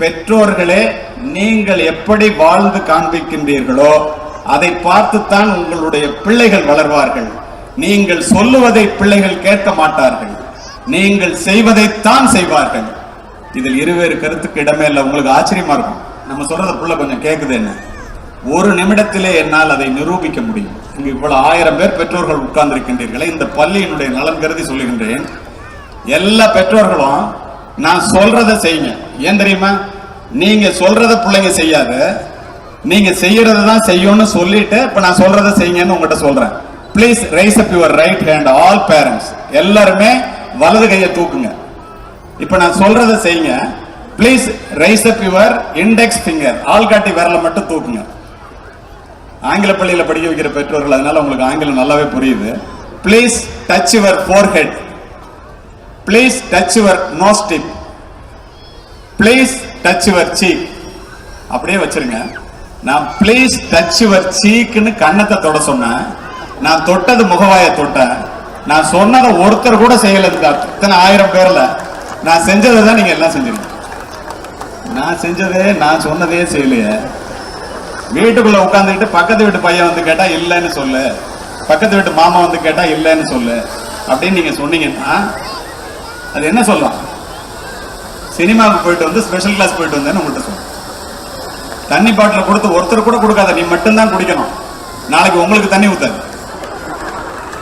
பெற்றோர்களே நீங்கள் எப்படி வாழ்ந்து காண்பிக்கின்றீர்களோ அதை பார்த்துத்தான் உங்களுடைய பிள்ளைகள் வளர்வார்கள். நீங்கள் சொல்லுவதை பிள்ளைகள் கேட்க மாட்டார்கள். நீங்கள் செய்வதைத்தான் செய்வார்கள். இதில் இருவேறு கருத்துக்கு இடமே இல்லை. உங்களுக்கு ஆச்சரியமா இருக்கும். நம்ம சொல்றத புள்ள கொஞ்சம் கேட்குது என்ன? ஒரு நிமிடத்திலே என்னால் அதை நிரூபிக்க முடியும். இங்கு இவ்வளவு ஆயிரம் பேர் பெற்றோர்கள் உட்கார்ந்திருக்கின்றீர்களே இந்த பள்ளியினுடைய நலன் கருதி சொல்லுகின்றேன். எல்லா பெற்றோர்களும் நான் சொல்றத செய்யுங்க. ஏன் தெரியுமா? நீங்க சொல்றத பிள்ளைங்க செய்யாத நீங்க செய்யறத தான் செய்யும்னு சொல்லிட்டு இப்ப நான் சொல்றத செய்யுங்கன்னு உங்ககிட்ட சொல்றேன். Please raise up your right hand all parents எல்லாருமே வலது கையை தூக்குங்க. இப்ப நான் சொல்றத செய்யுங்க. Please raise up your index finger ஆள்காட்டி விரலை மட்டும் தூக்குங்க. ஆங்கில பள்ளியில் படிக்க வைக்கிற பெற்றோர்கள் அதனால உங்களுக்கு ஆங்கிலம் நல்லாவே புரியுது. Please touch your forehead please touch your nose tip please touch your cheek அப்படியே வச்சிருங்க. நான் ப்ளீஸ் டச் யுவர் சீக்னு கன்னத்தை தொட சொன்னேன். நான் தொட்டது முகவாயை தொட்டேன். நான் சொன்னதை ஒருத்தர் கூட செய்யலை இத்தனை ஆயிரம் பேர்ல. நான் செஞ்சதை தான் நீங்க எல்லாம் செஞ்சிருக்கீங்க. நான் செஞ்சதே நான் சொன்னதே செய்யலையே. வீட்டுக்குள்ள உட்காந்துக்கிட்டு பக்கத்து வீட்டு பையன் வந்து கேட்டா இல்லைன்னு சொல்லு. பக்கத்து வீட்டு மாமா வந்து கேட்டா இல்லைன்னு சொல்லு. அப்படின்னு நீங்க சொன்னீங்கன்னா அது என்ன சொல்லலாம்? சினிமாவுக்கு போயிட்டு வந்து ஸ்பெஷல் கிளாஸ் போயிட்டு வந்தேன்னு உங்கள்கிட்ட சொல்லுங்க தண்ணி பாட்டில் கொடுத்து ஒருத்தர் கூட கொடுக்காத நீ மட்டும்தான் குடிக்கணும். நாளைக்கு உங்களுக்கு தண்ணி ஊத்தாது.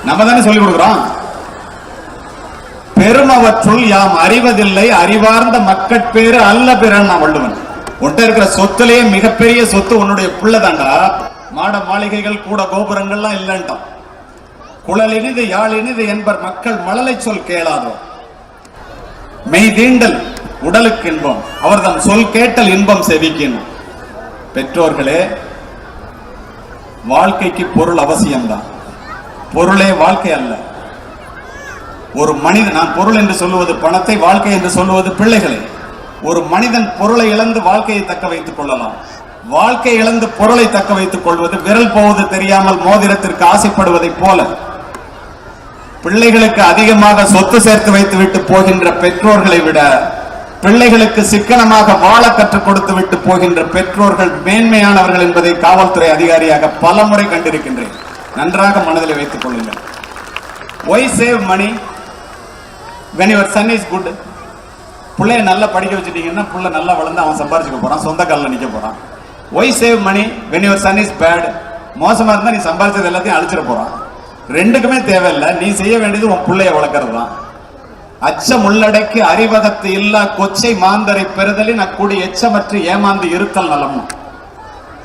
நம்ம தானே சொல்லிக் கொடுக்குறோம். பெருமவற்றுள் யாம் அறிவதில்லை அறிவார்ந்த மக்கட்பேறு அல்ல பிறன் நான் வள்ளுவன். உன்ட்ட இருக்கிற சொத்துலயே மிகப்பெரிய சொத்து உன்னுடைய புள்ளதாண்டா மாட மாளிகைகள் கூட கோபுரங்கள்லாம் இல்லைன்ட்டான். குழல் இனிது யாழ் இனிது என்பர் மக்கள் மழலை சொல் கேளாதோ. மெய் தீண்டல் உடலுக்கு இன்பம். அவர்தம் சொல் கேட்டல் இன்பம் செவிக்கின். பெற்றோர்களே வாழ்க்கைக்கு பொருள் அவசியம்தான். பொருளே வாழ்க்கை அல்ல. ஒரு மனிதன் நான் பொருள் என்று சொல்லுவது பணத்தை வாழ்க்கை என்று சொல்லுவது பிள்ளைகளை. ஒரு மனிதன் பொருளை இழந்து வாழ்க்கையை தக்க வைத்துக் கொள்ளலாம். வாழ்க்கை இழந்து பொருளை தக்க வைத்துக் கொள்வது விரல் போவது தெரியாமல் மோதிரத்திற்கு ஆசைப்படுவதைப் போல. பிள்ளைகளுக்கு அதிகமாக சொத்து சேர்த்து வைத்து விட்டு போகின்ற பெற்றோர்களை விட பிள்ளைகளுக்கு சிக்கனமாக வாழ கற்றுக் கொடுத்து விட்டு போகின்ற பெற்றோர்கள் மேன்மையானவர்கள் என்பதை காவல்துறை அதிகாரியாக பல முறை கண்டிருக்கின்றேன். நன்றாக மனதில் வைத்துக் கொள்ளுங்கள். Why save money when your son is good பிள்ளைய நல்லா படிக்க வச்சுட்டீங்கன்னா புள்ள நல்லா வளர்ந்து அவன் சம்பாரிச்சுக்க போறான் சொந்த காலில் நிக்க போறான். Why save money when your son is bad மோசமா இருந்தா நீ சம்பாரிச்சது எல்லாத்தையும் அழிச்சிட போறான். ரெண்டுக்குமே தேவையில்லை. நீ செய்ய வேண்டியது உன் பிள்ளைய வளர்க்கறது தான் அச்சம் உள்ளடக்கி அறிவகத்து இல்லா கொச்சை மாந்தரை பெறுதலின் அக்கூடி எச்சமற்று ஏமாந்து இருத்தல் நலமும்.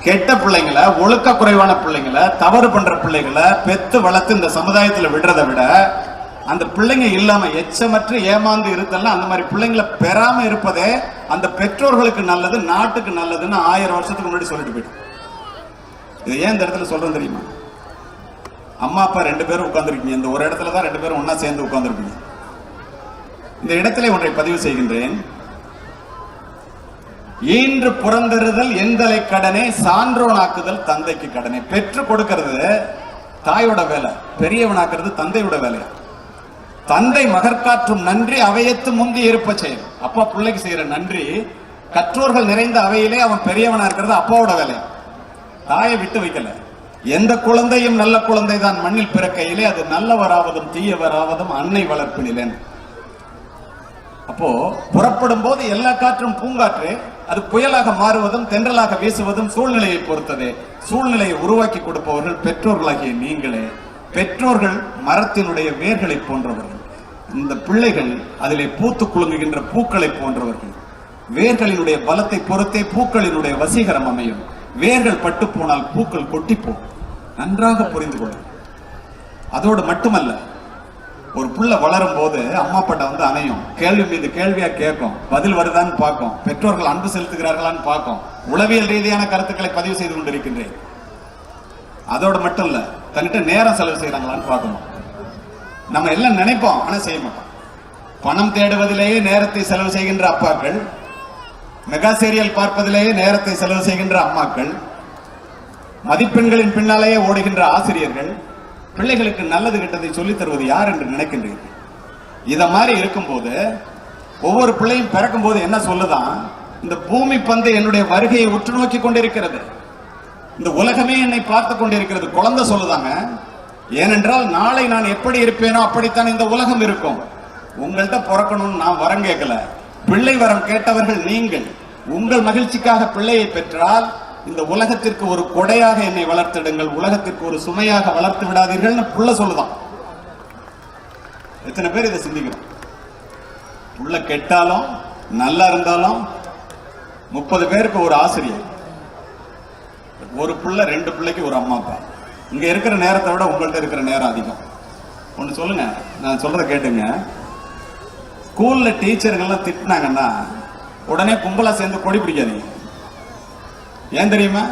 கெட்ட பிள்ளைங்களை ஒழுக்க குறைவான பிள்ளைங்களை தவறு பண்ற பிள்ளைகளை பெத்து வளர்த்து இந்த சமுதாயத்தில் விடுறதை விட அந்த பிள்ளைங்க இல்லாம எச்சமற்று ஏமாந்து இருத்தல்னா அந்த மாதிரி பிள்ளைங்களை பெறாம இருப்பதே அந்த பெற்றோர்களுக்கு நல்லது நாட்டுக்கு நல்லதுன்னு ஆயிரம் வருஷத்துக்கு முன்னாடி சொல்லிட்டு போயிட்டு இது ஏன் இந்த இடத்துல சொல்றேன் தெரியுமா? அம்மா அப்பா ரெண்டு பேரும் உட்கார்ந்துருக்கீங்க. இந்த ஒரு இடத்துல தான் ரெண்டு பேரும் ஒன்றா சேர்ந்து உட்கார்ந்துருப்பீங்க இந்த இடத்திலே ஒன்றை பதிவு செய்கின்றேன். ஈன்று புறந்தறுதல் எந்தலை கடனே சான்றோனாக்குதல் தந்தைக்கு கடனே. பெற்று கொடுக்கிறது தாயோட வேலை பெரியவனாக்குறது தந்தையோட வேலை தந்தை மகற்காற்றும் நன்றி அவையத்து முந்தி இருப்ப செயல். அப்பா பிள்ளைக்கு செய்யற நன்றி கற்றோர்கள் நிறைந்த அவையிலே அவன் பெரியவனா இருக்கிறது அப்பாவோட வேலை தாயை விட்டு வைக்கல. எந்த குழந்தையும் நல்ல குழந்தை தான் மண்ணில் பிறக்கையிலே அது நல்லவராவதும் தீயவராவதும் அன்னை வளர்ப்பினிலேன். அப்போ புறப்படும் போது எல்லா காற்றும் பூங்காற்று. அது புயலாக மாறுவதும் தென்றலாக வீசுவதும் சூழ்நிலையை பொறுத்ததே. சூழ்நிலையை உருவாக்கி கொடுப்பவர்கள் பெற்றோர்களாகிய நீங்களே. பெற்றோர்கள் மரத்தினுடைய வேர்களை போன்றவர்கள். இந்த பிள்ளைகள் அதிலே பூத்து குலுங்குகின்ற பூக்களை போன்றவர்கள். வேர்களினுடைய பலத்தை பொறுத்தே பூக்களினுடைய வசீகரம் அமையும். வேர்கள் பட்டு போனால் பூக்கள் கொட்டிப்போம் நன்றாக புரிந்து கொள்ளும் அதோடு மட்டுமல்ல ஒரு புள்ள வளரும் போது அம்மா அப்பாட்ட வந்து அணையும். கேள்வி மீது கேள்வியா கேட்கும். பதில் வருதான்னு பார்க்கும். பெற்றோர்கள் அன்பு செலுத்துகிறார்களான்னு பார்க்கும். உளவியல் ரீதியான கருத்துக்களை பதிவு செய்து கொண்டிருக்கின்றேன். அதோட மட்டும் இல்ல தன்னிட்ட நேரம் செலவு செய்யறாங்களான்னு பார்க்கணும். நம்ம எல்லாம் நினைப்போம் ஆனா செய்ய மாட்டோம். பணம் தேடுவதிலேயே நேரத்தை செலவு செய்கின்ற அப்பாக்கள் மெகா சீரியல் பார்ப்பதிலேயே நேரத்தை செலவு செய்கின்ற அம்மாக்கள் மதிப்பெண்களின் பின்னாலேயே ஓடுகின்ற ஆசிரியர்கள் பிள்ளைகளுக்கு நல்லது கெட்டதை சொல்லித் தருவது யார் என்று நினைக்கின்றீர்கள்? இதை மாதிரி இருக்கும்போது ஒவ்வொரு பிள்ளையும் பிறக்கும் போது என்ன சொல்லுதான்? இந்த பூமி பந்து என்னுடைய வருகையை உற்று நோக்கி கொண்டிருக்கிறது. இந்த உலகமே என்னை பார்த்து கொண்டிருக்கிறது. குழந்தை சொல்லுதாங்க ஏனென்றால் நாளை நான் எப்படி இருப்பேனோ அப்படித்தான் இந்த உலகம் இருக்கும். உங்கள்கிட்ட பிறக்கணும்னு நான் வரம் கேட்கல. பிள்ளை வரம் கேட்டவர்கள் நீங்கள். உங்கள் மகிழ்ச்சிக்காக பிள்ளையை பெற்றால் இந்த உலகத்திற்கு ஒரு கொடையாக என்னை வளர்த்திடுங்கள் உலகத்திற்கு ஒரு சுமையாக வளர்த்து விடாதீர்கள்னு புள்ள சொல்லுதான். எத்தனை பேர் இதை சிந்திக்கிறோம் புள்ள கெட்டாலும் நல்லா இருந்தாலும் முப்பது பேருக்கு ஒரு ஆசிரியர். ஒரு புள்ள ரெண்டு பிள்ளைக்கு ஒரு அம்மா அப்பா. இங்க இருக்கிற நேரத்தை விட உங்கள்கிட்ட இருக்கிற நேரம் அதிகம். ஒன்று சொல்லுங்க நான் சொல்றத கேட்டுங்க. ஸ்கூல்ல டீச்சருங்கெல்லாம் திட்டினாங்கன்னா உடனே கும்பலா சேர்ந்து கொடி பிடிக்காதீங்க. ஏன் தெரியுமா?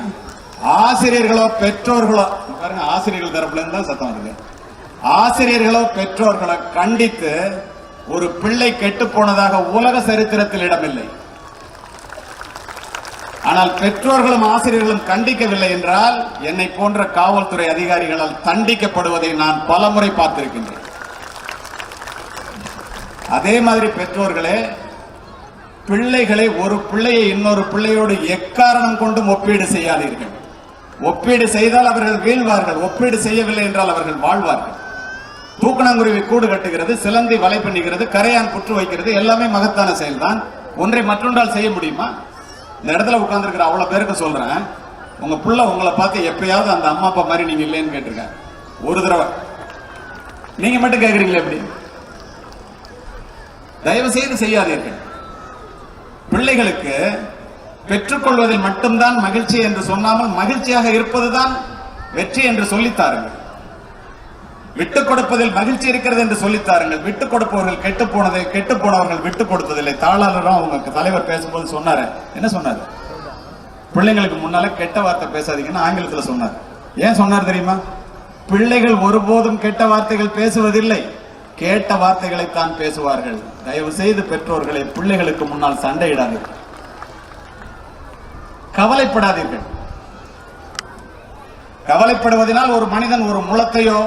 ஆசிரியர்களோ பெற்றோர்களோ பாருங்க ஆசிரியர்கள் தரப்புல இருந்து தான் சத்தம் வருது. ஆசிரியர்களோ பெற்றோர்களோ கண்டித்து ஒரு பிள்ளை கெட்டு போனதாக உலக சரித்திரத்தில் இடமில்லை. ஆனால் பெற்றோர்களும் ஆசிரியர்களும் கண்டிக்கவில்லை என்றால் என்னை போன்ற காவல்துறை அதிகாரிகளால் தண்டிக்கப்படுவதை நான் பலமுறை பார்த்திருக்கின்றேன். அதே மாதிரி பெற்றோர்களே பிள்ளைகளை ஒரு பிள்ளையை இன்னொரு பிள்ளையோடு எக்காரணம் கொண்டும் ஒப்பீடு செய்யாதீர்கள். ஒப்பீடு செய்தால் அவர்கள் வீழ்வார்கள். ஒப்பீடு செய்யவில்லை என்றால் அவர்கள் வாழ்வார்கள். தூக்கணங்குருவி கூடு கட்டுகிறது சிலந்தி வலை பண்ணுகிறது கரையான் புற்று வைக்கிறது எல்லாமே மகத்தான செயல்தான். ஒன்றை மற்றொன்றால் செய்ய முடியுமா? இந்த இடத்துல உட்கார்ந்துருக்கிற அவ்வளோ பேருக்கு சொல்கிறேன் உங்கள் பிள்ளை உங்களை பார்த்து எப்பயாவது அந்த அம்மா அப்பா மாதிரி நீங்கள் இல்லைன்னு கேட்டிருக்கேன் ஒரு தடவை. நீங்கள் மட்டும் கேட்குறீங்களே எப்படி? தயவு செய்து செய்யாதீர்கள். பிள்ளைகளுக்கு பெற்றுக்கொள்வதில் மட்டும்தான் மகிழ்ச்சி என்று சொன்னாமல் மகிழ்ச்சியாக இருப்பதுதான் வெற்றி என்று சொல்லித்தாருங்கள். விட்டுக் கொடுப்பதில் மகிழ்ச்சி இருக்கிறது என்று சொல்லித்தாருங்கள். விட்டுக் கொடுப்பவர்கள் கெட்டு போனதை கெட்டு போனவர்கள் விட்டுக் கொடுத்ததில்லை. தாளாளரும் அவங்க தலைவர் பேசும்போது சொன்னாரு. என்ன சொன்னாரு? பிள்ளைங்களுக்கு முன்னால கெட்ட வார்த்தை பேசாதீங்கன்னு ஆங்கிலத்துல சொன்னார். ஏன் சொன்னார் தெரியுமா? பிள்ளைகள் ஒருபோதும் கெட்ட வார்த்தைகள் பேசுவதில்லை. கேட்ட வார்த்தைகளைத்தான் பேசுவார்கள். தயவு செய்து பெற்றோர்களை பிள்ளைகளுக்கு முன்னால் சண்டையிடாதீர்கள். கவலைப்படாதீர்கள். கவலைப்படுவதனால் ஒரு மனிதன் ஒரு முளத்தையோ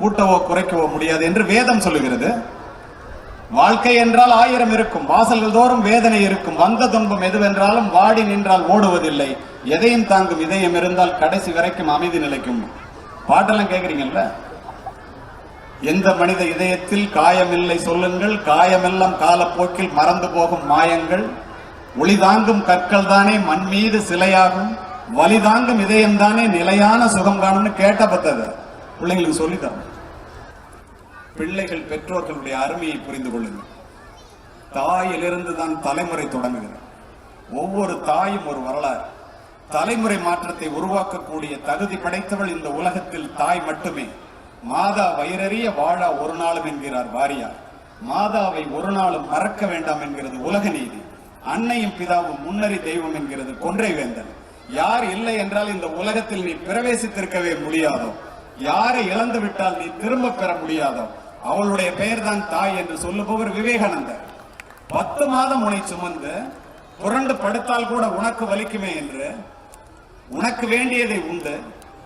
கூட்டவோ குறைக்கவோ முடியாது என்று வேதம் சொல்லுகிறது. வாழ்க்கை என்றால் ஆயிரம் இருக்கும். வாசல்கள் தோறும் வேதனை இருக்கும். வந்த துன்பம் எதுவென்றாலும் வாடி நின்றால் ஓடுவதில்லை. எதையும் தாங்கும் இதயம் இருந்தால் கடைசி வரைக்கும் அமைதி நிலைக்கும். பாட்டெல்லாம் கேட்குறீங்கல்ல எந்த மனித இதயத்தில் காயமில்லை சொல்லுங்கள். காயமெல்லாம் காலப்போக்கில் மறந்து போகும் மாயங்கள். ஒளி தாங்கும் கற்கள் தானே மண் மீது சிலையாகும். வலி தாங்கும் இதயம் தானே நிலையான சுகம் காணும்னு கேட்ட பத்தது. பிள்ளைங்களுக்கு சொல்லித்தரணும் பிள்ளைகள் பெற்றோர்களுடைய அருமையை புரிந்து கொள்ளுங்கள். தாயிலிருந்து தான் தலைமுறை தொடங்குகிறது. ஒவ்வொரு தாயும் ஒரு வரலாறு. தலைமுறை மாற்றத்தை உருவாக்கக்கூடிய தகுதி படைத்தவள் இந்த உலகத்தில் தாய் மட்டுமே. மாதா வயிறறிய வாழா ஒரு நாளும் என்கிறார் வாரியார். மாதாவை ஒரு நாளும் மறக்க வேண்டாம் என்கிறது உலக நீதி. அன்னையும் பிதாவும் முன்னறி தெய்வம் என்கிறது கொன்றை வேந்தன். யார் இல்லை என்றால் இந்த உலகத்தில் நீ பிரவேசித்திருக்கவே முடியாதோ? யாரை இழந்து விட்டால் நீ திரும்ப பெற முடியாதோ? அவளுடைய பெயர்தான் தாய் என்று சொல்லுபவர் விவேகானந்தர். பத்து மாதம் உன்னை சுமந்து புரண்டு படுத்தால் கூட உனக்கு வலிக்குமே என்று உனக்கு வேண்டியதை உண்டு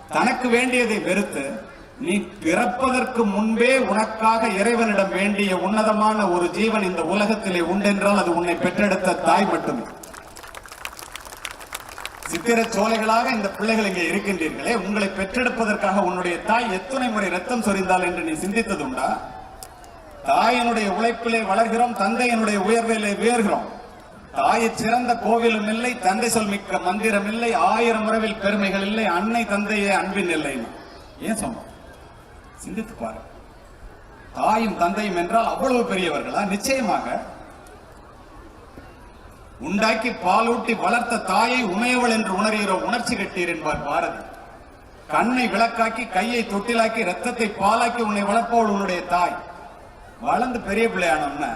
தனக்கு வேண்டியதை வெறுத்து நீ பிறப்பதற்கு முன்பே உனக்காக இறைவனிடம் வேண்டிய உன்னதமான ஒரு ஜீவன் இந்த உலகத்திலே உண்டென்றால் அது உன்னை பெற்றெடுத்த தாய் மட்டுமே. சித்திர சோலைகளாக இந்த பிள்ளைகள் இங்கே இருக்கின்றீர்களே உங்களை பெற்றெடுப்பதற்காக உன்னுடைய தாய் எத்தனை முறை ரத்தம் சொரிந்தாள் என்று நீ சிந்தித்ததுண்டா? தாயினுடைய உழைப்பிலே வளர்கிறோம் தந்தையினுடைய உயர்விலே உயர்கிறோம். தாயை சிறந்த கோவிலும் இல்லை தந்தை சொல் மிக்க மந்திரம் இல்லை ஆயிரம் உறவில் பெருமைகள் இல்லை அன்னை தந்தையே அன்பின் இல்லைன்னு ஏன் சொன்னோம்? சிந்தித்து பாரு தாயும் தந்தையும் என்றால் அவ்வளவு பெரியவர்களா? நிச்சயமாக. உண்டாக்கி பாலூட்டி வளர்த்த தாயை உமையவள் என்று உணர்கிற உணர்ச்சி கட்டீர் என்பார் பாரதி. கண்ணை விளக்காக்கி கையை தொட்டிலாக்கி ரத்தத்தை பாலாக்கி உன்னை வளர்ப்பவள் உன்னுடைய தாய். வளர்ந்து பெரிய பிள்ளையானோம்னா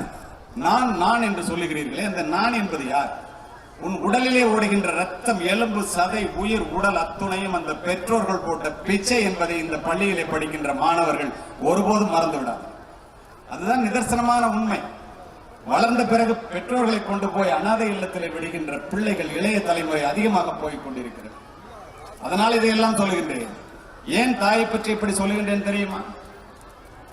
நான் நான் என்று சொல்லுகிறீர்களே அந்த நான் என்பது யார்? உன் உடலிலே ஓடுகின்ற ரத்தம் எலும்பு சதை உயிர் உடல் அத்துணையும் அந்த பெற்றோர்கள் போட்ட பிச்சை என்பதை இந்த பள்ளியிலே படிக்கின்ற மாணவர்கள் ஒருபோதும் மறந்து விடாது அதுதான் நிதர்சனமான உண்மை. வளர்ந்த பிறகு பெற்றோர்களை கொண்டு போய் அனாதை இல்லத்தில் விடுகின்ற பிள்ளைகள் இளைய தலைமுறை அதிகமாக போய் கொண்டிருக்கிறது. அதனால் இதையெல்லாம் சொல்கின்றேன். ஏன் தாயை பற்றி இப்படி சொல்கின்றேன் தெரியுமா?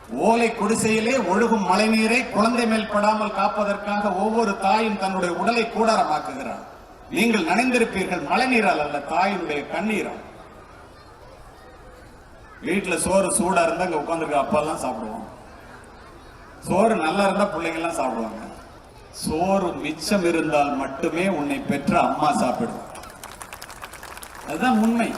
ஓலை குடிசையிலே ஒழுகும் மழைநீரை குழந்தை மேல் படாமல் காப்பதற்காக ஒவ்வொரு தாயும் தன்னுடைய உடலை கூடாரமாக்குகிறார் நீங்கள் நனைந்திருப்பீர்கள் மழைநீரால் அல்ல தாயினுடைய கண்ணீரால். வீட்டுல சோறு சூடா இருந்தா இங்க உட்காந்துருக்க அப்பா எல்லாம் சாப்பிடுவோம். சோறு நல்லா இருந்தா பிள்ளைங்க எல்லாம் சாப்பிடுவாங்க. சோறு மிச்சம் இருந்தால் மட்டுமே உன்னை பெற்ற அம்மா சாப்பிடும் அதுதான் உண்மை.